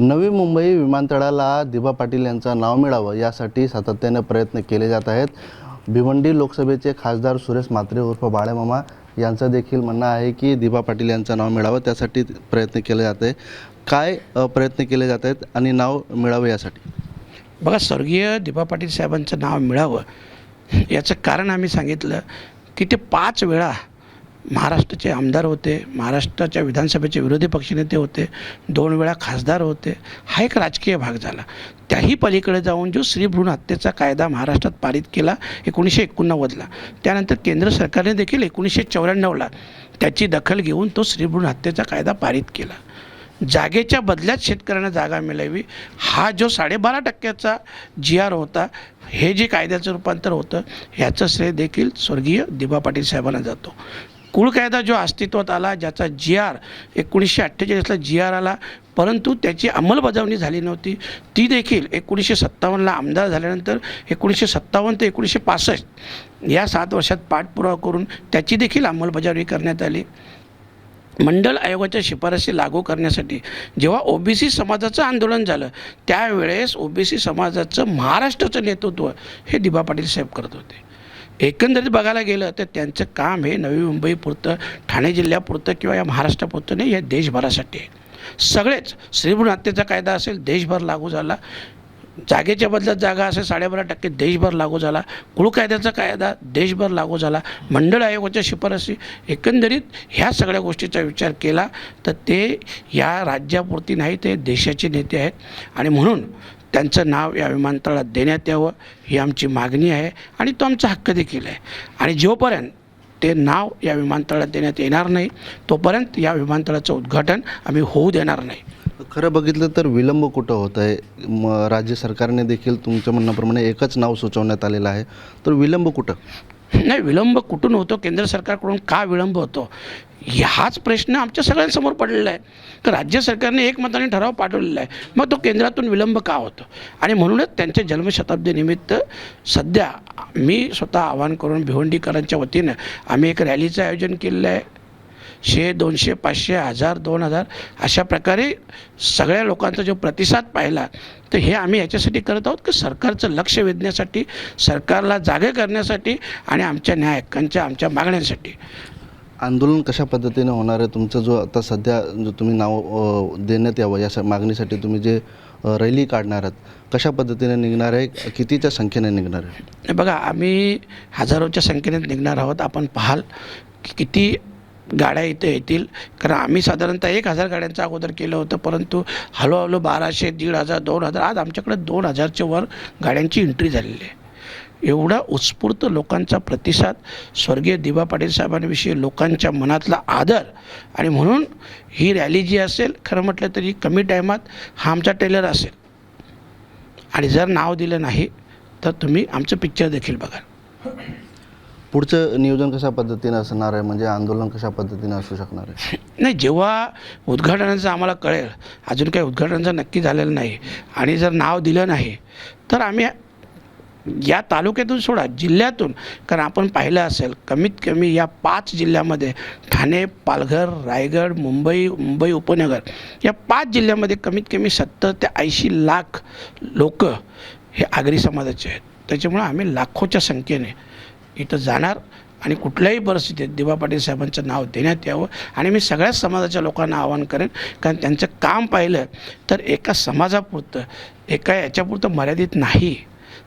नवी मुंबई विमानतळाला दिभा पाटील यांचं नाव मिळावं यासाठी सातत्याने प्रयत्न केले जात आहेत. भिवंडी लोकसभेचे खासदार सुरेश म्हात्रे उर्फ बाळेमामा यांचं देखील म्हणणं आहे की दिभा पाटील यांचं नाव मिळावं त्यासाठी प्रयत्न केले जात. आहे काय प्रयत्न केले जात आहेत आणि नाव मिळावं यासाठी? बघा स्वर्गीय दिभा पाटील साहेबांचं नाव मिळावं याचं कारण आम्ही सांगितलं की ते पाच वेळा महाराष्ट्राचे आमदार होते महाराष्ट्राच्या विधानसभेचे विरोधी पक्षनेते होते दोन वेळा खासदार होते हा एक राजकीय भाग झाला. त्याही पलीकडे जाऊन जो स्त्री भ्रूण हत्येचा कायदा महाराष्ट्रात पारित केला एकोणीसशे एकोणनव्वदला. त्यानंतर केंद्र सरकारने देखील एकोणीसशे चौऱ्याण्णवला त्याची दखल घेऊन तो स्त्री भ्रूण हत्येचा कायदा पारित केला. जागेच्या बदल्यात शेतकऱ्यांना जागा मिळावी हा जो साडेबारा टक्क्याचा जी आर होता हे जे कायद्याचं रूपांतर होतं ह्याचं श्रेय देखील स्वर्गीय दिबा पाटील साहेबांना जातो. कुळ कायदा जो अस्तित्वात आला ज्याचा जी आर एकोणीसशे अठ्ठेचाळीसला जी आर आला परंतु त्याची अंमलबजावणी झाली नव्हती. ती देखील एकोणीसशे सत्तावन्नला आमदार झाल्यानंतर एकोणीसशे सत्तावन्न ते एकोणीसशे पासष्ट या सात वर्षात पाठपुरावा करून त्याची देखील अंमलबजावणी करण्यात आली. मंडल आयोगाच्या शिफारसी लागू करण्यासाठी जेव्हा ओबीसी समाजाचं आंदोलन झालं त्यावेळेस ओबीसी समाजाचं महाराष्ट्राचं नेतृत्व हे दिबा पाटील साहेब करत होते. एकंदरीत बघायला गेलं तर त्यांचं काम हे नवी मुंबईपुरतं ठाणे जिल्ह्यापुरतं किंवा या महाराष्ट्रापुरतं नाही हे देशभरासाठी आहे. सगळेच श्रीभूण हत्येचा कायदा असेल देशभर लागू झाला. जागेच्या बदल्यात जागा असेल साडेबारा टक्के देशभर लागू झाला. कुळ कायद्याचा कायदा देशभर लागू झाला. मंडळ आयोगाच्या शिफारसी एकंदरीत ह्या सगळ्या गोष्टीचा विचार केला तर ते या राज्यापुरती नाही ते देशाचे नेते आहेत. आणि म्हणून त्यांचं नाव या विमानतळात देण्यात यावं ही आमची मागणी आहे आणि तो आमचा हक्क देखील आहे. आणि जोपर्यंत ते नाव या विमानतळात देण्यात येणार नाही तोपर्यंत या विमानतळाचं उद्घाटन आम्ही होऊ देणार नाही. खरं बघितलं तर विलंब कुठं होत आहे? म राज्य सरकारने देखील तुमच्या म्हणण्याप्रमाणे एकच नाव सुचवण्यात आलेलं आहे. तर विलंब कुठं? नाही विलंब कुठून होतो? केंद्र सरकारकडून का विलंब होतो? हाच प्रश्न आमच्या सगळ्यांसमोर पडलेला आहे. तर राज्य सरकारने एकमताने ठराव पाठवलेला आहे. मग तो केंद्रातून विलंब का होतो? आणि म्हणूनच त्यांच्या जन्मशताब्दीनिमित्त सध्या मी स्वतः आवाहन करून भिवंडीकरांच्या वतीनं आम्ही एक रॅलीचं आयोजन केलेलं आहे. शे दोनशे पाचशे हजार दोन हजार अशा प्रकारे सगळ्या लोकांचा जो प्रतिसाद पाहिला तर हे आम्ही याच्यासाठी करत आहोत की सरकारचं लक्ष वेधण्यासाठी सरकारला जागे करण्यासाठी आणि आमच्या न्याय हक्कांच्या आमच्या मागण्यांसाठी. आंदोलन कशा पद्धतीने होणार आहे? तुमचं जो आता सध्या जो तुम्ही नाव देण्यात यावं या मागणीसाठी तुम्ही जे रॅली काढणार आहात कशा पद्धतीने निघणार आहे? कितीच्या संख्येने निघणार आहे? बघा आम्ही हजारोच्या संख्येने निघणार आहोत. आपण पाहाल की किती गाड्या इथे येतील. कारण आम्ही साधारणतः एक हजार गाड्यांचं अगोदर केलं होतं परंतु हळूहळू बाराशे दीड हजार दोन हजार आज आमच्याकडे दोन हजारच्या वर गाड्यांची एंट्री झालेली आहे. एवढा उत्स्फूर्त लोकांचा प्रतिसाद स्वर्गीय दिबा पाटील साहेबांविषयी लोकांच्या मनातला आदर आणि म्हणून ही रॅली जी असेल खरं म्हटलं तरी कमी टायमात हा आमचा टेलर असेल. आणि जर नाव दिलं नाही तर तुम्ही आमचं पिक्चर देखील बघाल. पुढचं नियोजन कशा पद्धतीने असणार आहे? म्हणजे आंदोलन कशा पद्धतीने असू शकणार आहे? नाही जेव्हा उद्घाटनाचं आम्हाला कळेल अजून काही उद्घाटनाचं नक्की झालेलं नाही आणि जर नाव दिलं नाही तर आम्ही या तालुक्यातून सोडा जिल्ह्यातून. कारण आपण पाहिलं असेल कमीत कमी या पाच जिल्ह्यामध्ये ठाणे पालघर रायगड मुंबई मुंबई उपनगर या पाच जिल्ह्यामध्ये कमीत कमी सत्तर ते ऐंशी लाख लोक हे आगरी समाजाचे आहेत. त्याच्यामुळं आम्ही लाखोच्या संख्येने इथं जाणार आणि कुठल्याही परिस्थितीत दिबा पाटील साहेबांचं नाव देण्यात यावं आणि मी सगळ्याच समाजाच्या लोकांना आवाहन करेन कारण त्यांचं काम पाहिलं तर एका समाजापुरतं एका याच्यापुरतं मर्यादित नाही.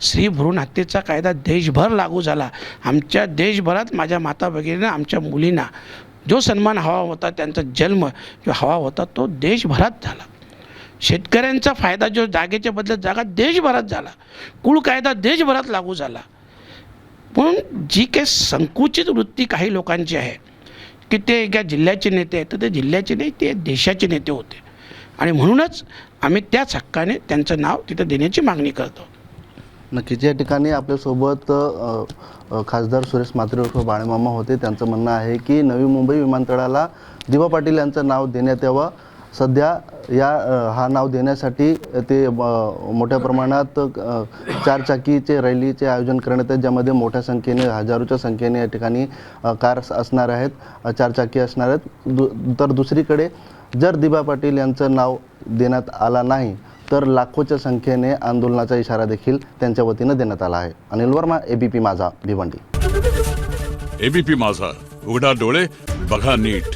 स्त्री भ्रूण हत्येचा कायदा देशभर लागू झाला. आमच्या देशभरात माझ्या माता भगिनींना आमच्या मुलींना जो सन्मान हवा होता त्यांचा जन्म जो हवा होता तो देशभरात झाला. शेतकऱ्यांचा फायदा जो जागेच्या बदल्यात जागा देशभरात झाला. कुळ कायदा देशभरात लागू झाला. म्हणून जी काही संकुचित वृत्ती काही लोकांची आहे की ते एका जिल्ह्याचे नेते आहेत तर ते जिल्ह्याचे नाही ते देशाचे नेते होते. आणि म्हणूनच आम्ही त्याच हक्काने त्यांचं नाव तिथं देण्याची मागणी करतो. नक्कीच. या ठिकाणी आपल्यासोबत खासदार सुरेश म्हात्रे उर्फ बाळेमामा होते. त्यांचं म्हणणं आहे की नवी मुंबई विमानतळाला दिवा पाटील यांचं नाव देण्यात यावं. सध्या या हा नाव देण्यासाठी ते मोठ्या प्रमाणात चारचाकीचे रॅलीचे आयोजन करण्यात आहे ज्यामध्ये मोठ्या संख्येने हजारोच्या संख्येने या ठिकाणी अ, कार असणार आहेत चारचाकी असणार आहेत. दु तर दुसरीकडे जर दिबा पाटील यांचं नाव देण्यात आला नाही तर लाखोच्या संख्येने आंदोलनाचा इशारा देखील त्यांच्या वतीनं देण्यात आला आहे. अनिल वर्मा एबीपी माझा भिवंडी. एबीपी माझा उघडा डोळे बघा नीट.